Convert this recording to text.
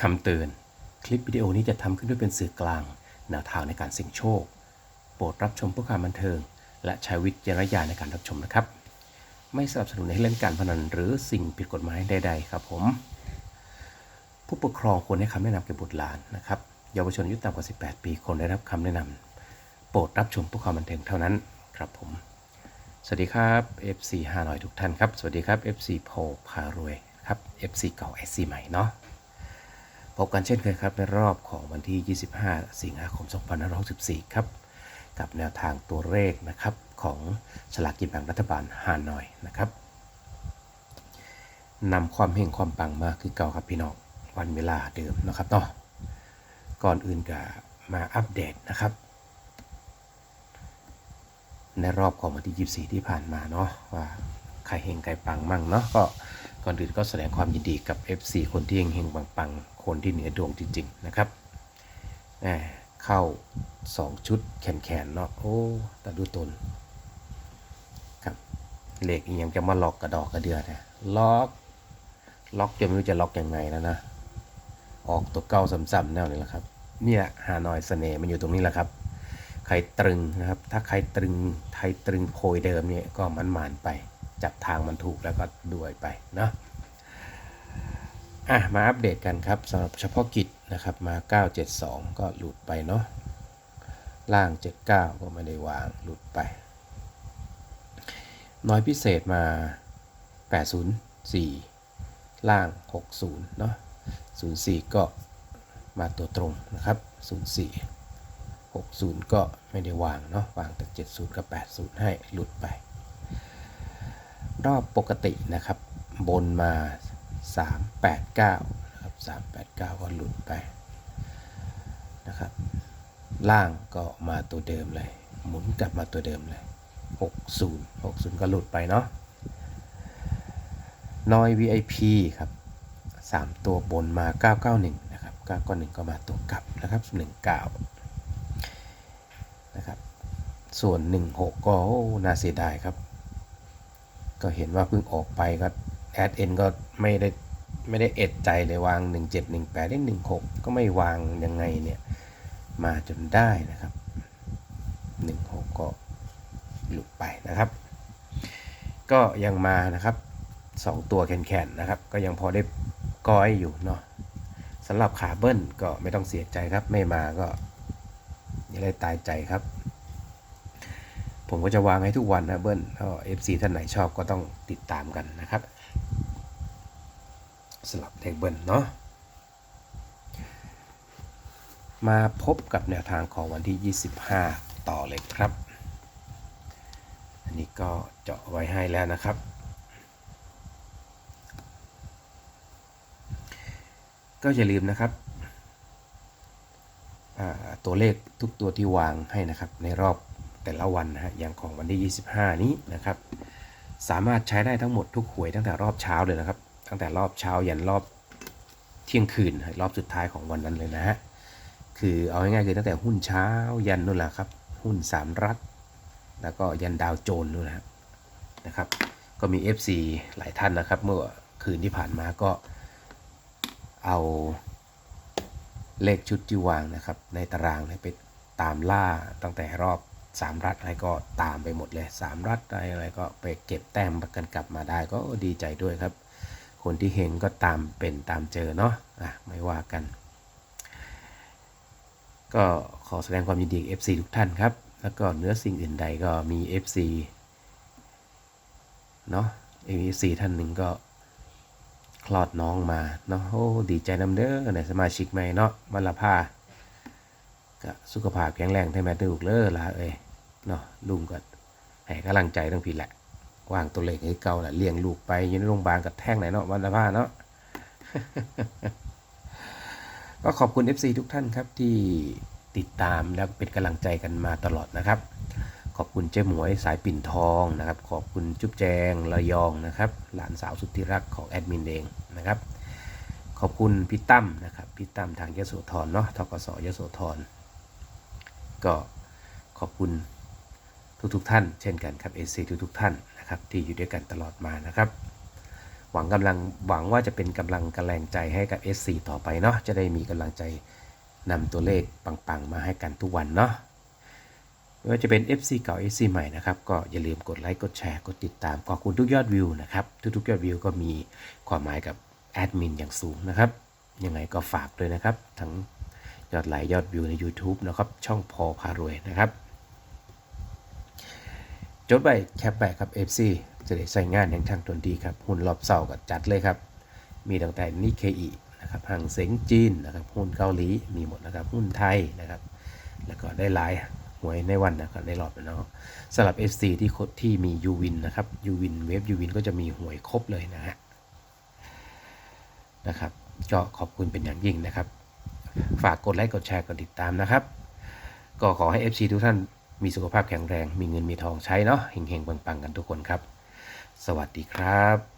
คำเตือน คลิปวิดีโอนี้จะทำขึ้นด้วยเป็นสื่อกลาง แนวทางในการเสี่ยงโชค โปรดรับชมเพื่อความบันเทิง และใช้วิจารณญาณในการรับชมนะครับ ไม่สนับสนุนให้เล่นการพนันหรือสิ่งผิดกฎหมายใด ๆ ครับผม ผู้ปกครองควรให้คำแนะนำแก่บุตรหลานนะครับเยาวชนอายุต่ำกว่า 18 ปีควรได้รับคำแนะนำโปรดรับชมเพื่อความบันเทิงเท่านั้นครับผม สวัสดีครับ FC 5 0 0 ทุกท่านครับ สวัสดีครับ FC โพพารวยครับ FC เก่า FC ใหม่เนาะ พบกันเช่นเคยครับในรอบของวันที่ 25 สิงหาคม 2564 ครับ กับแนวทางตัวเลขนะครับของฉลากกินแบ่งรัฐบาลฮานอยนะครับนำความเฮงความปังมาคือเก่าครับพี่น้องวันเวลาเดิมนะครับเนาะก่อนอื่นก็มาอัปเดตนะครับ ในรอบของวันที่ 24 ที่ผ่านมาเนาะว่าใครเฮงใครปังมั่งเนาะก็ ก่อนอื่นก็แสดงความยินดีกับ FC คนที่เฮงเฮงปังปังๆคนที่เหนือดวงจริง ๆ นะครับแหมเข้า 2 ชุดแขนๆเนาะโอ้แต่ดูตนครับเหล็กอียังจะมาล็อกกระดอกกระเดือนะล็อก ล็อกจนไม่รู้จะล็อกยังไงแล้วนะ ออกตัวเก้าซ้ำๆแนวนี้แหละครับ เนี่ยฮานอยเสน่ห์มันอยู่ตรงนี้แหละครับใครตรึงนะครับ ถ้าใครตรึงใครตรึงโพยเดิมเนี่ยก็มันหมานไป จับทางมันถูกแล้วก็ด้วยไปเนาะ อะมาอัปเดตกันครับสำหรับเฉพาะกิจนะครับมา 972 ก็หลุดไปเนาะล่าง 79 ก็ไม่ได้วางหลุดไป น้อยพิเศษมา 804 ล่าง 60 เนาะ04 ก็มาตัวตรงนะครับ 04 60 ก็ไม่ได้วางเนาะวางแต่ 70 กับ 80 ให้หลุดไป รอบปกตินะครับ บนมา 389นะครับ389 ก็หลุดไปนะครับ ล่างก็มาตัวเดิมเลย หมุนกลับมาตัวเดิมเลย 60 60 ก็หลุดไปเนาะน้อย VIP ครับ3 ตัวบนมา 991 นะครับ 991 ก็มาตัวกลับนะครับ 19 นะครับ ส่วน 16 ก็โอ้น่าเสียดายครับ ก็เห็นว่าเพิ่งออกไปก็ ดเอ็นก็ไม่ได้ไม่ได้เอ็ดใจเลยวาง 1718ได้16 ก็ไม่วางยังไงเนี่ย มาจนได้นะครับ 16 ก็หลุดไปนะครับ ก็ยังมานะครับ 2 ตัวแข็งๆนะครับ ก็ยังพอได้ก้อยอยู่เนาะสำหรับขาเบิ้ลก็ไม่ต้องเสียใจครับ ไม่มาก็อย่าได้ตายใจครับ ผมก็จะวางให้ทุกวันนะเบิ้ลถ้าเอฟซีท่านไหนชอบก็ต้องติดตามกันนะครับ สลับเลขเบิ้ลเนาะมาพบกับแนวทางของวันที่ 25 ต่อเลยครับ อันนี้ก็เจาะไว้ให้แล้วนะครับ ก็อย่าลืมนะครับ ตัวเลขทุกตัวที่วางให้นะครับ ในรอบแต่ละวันนะฮะ อย่างของวันที่ 25 นี้นะครับ สามารถใช้ได้ทั้งหมดทุกหวยตั้งแต่รอบเช้าเลยนะครับ ตั้งแต่รอบเช้ายันรอบเที่ยงคืนรอบสุดท้ายของวันนั้นเลยนะฮะคือเอาง่ายๆคือตั้งแต่หุ้นเช้ายันนู่นแหละครับ หุ้นสามรัฐ แล้วก็ยันดาวโจนส์นู่นนะครับนะครับ ก็มี FC หลายท่านนะครับ เมื่อคืนที่ผ่านมาก็เอาเลขชุดที่วางนะครับ ในตารางเนี่ยไปตามล่าตั้งแต่รอบสามรัฐอะไรก็ตามไปหมดเลยสามรัฐอะไรอะไรก็ไปเก็บแต้มกันกลับมาได้ก็ดีใจด้วยครับ คนที่เฮงก็ตามเป็นตามเจอเนาะอะไม่ว่ากัน ก็ขอแสดงความยินดีกับ FC ทุกท่านครับ แล้วก็เนื้อสิ่งอื่นใดก็มี FC เนาะ FC ท่านหนึ่งก็คลอดน้องมาเนาะโอ้ดีใจนำเด้อในสมาชิกใหม่เนาะวัละพาก็สุขภาพแข็งแรงให้แม่ลูกเลยล่ะเอ้ยเนาะลุงก็ให้กำลังใจทั้งผิดแหละ วางตัวเลขให้เก่าแหละเลี้ยงลูกไปอยู่ในโรงพยาบาลกับแท่งไหนเนาะวันละพาเนาะก็ขอบคุณ FC ทุกท่านครับที่ติดตามและเป็นกำลังใจกันมาตลอดนะครับ ขอบคุณเจ๊หมวยสายปิ่นทองนะครับ ขอบคุณจุ๊บแจงระยองนะครับ หลานสาวสุดที่รักของแอดมินเองนะครับ ขอบคุณพี่ตั้มนะครับพี่ตั้มทางยโสธรเนาะทกสยโสธรก็ขอบคุณ ทุกๆทท่าน เช่นกันครับเอซีทุกๆท่านนะครับที่อยู่ด้วยกันตลอดมานะครับหวังกำลังหวังว่าจะเป็นกำลังกระแรงใจให้กับ SC ต่อไปเนาะจะได้มีกำลังใจนำตัวเลขปังๆ มาให้กันทุกวันเนาะไม่ว่าจะเป็น FC เก่า FC ใหม่นะครับก็อย่าลืมกดไลค์กดแชร์กดติดตามขอบคุณทุกยอดวิวนะครับทุกๆยอดวิวก็มีความหมายกับแอดมินอย่างสูงนะครับยังไงก็ฝากด้วยนะครับ ทั้งยอดไลค์ยอดวิวใน YouTube นะครับช่องพอพารวยนะครับ จดไปแคปไปครับ FC จะได้ใส่งานอย่างทางตนดีครับ หุ้นรอบเสาร์ก็จัดเลยครับ มีตั้งแต่นิเคอีนะครับห่างเสงจีนนะครับหุ้นเกาหลีมีหมดนะครับหุ้นไทยนะครับ แล้วก็ได้หลายหวยในวันนะครับในรอบเนาะสำหรับ FC ที่คที่มียูวินนะครับยูวินเวฟยูวินก็จะมีหวยครบเลยนะฮะนะครับก็ขอบคุณเป็นอย่างยิ่งนะครับ ฝากกดไลค์กดแชร์กดติดตามนะครับ ก็ขอให้ FC ทุกท่าน มีสุขภาพแข็งแรง มีเงินมีทองใช้เนาะเฮงๆปังๆกันทุกคนครับ สวัสดีครับ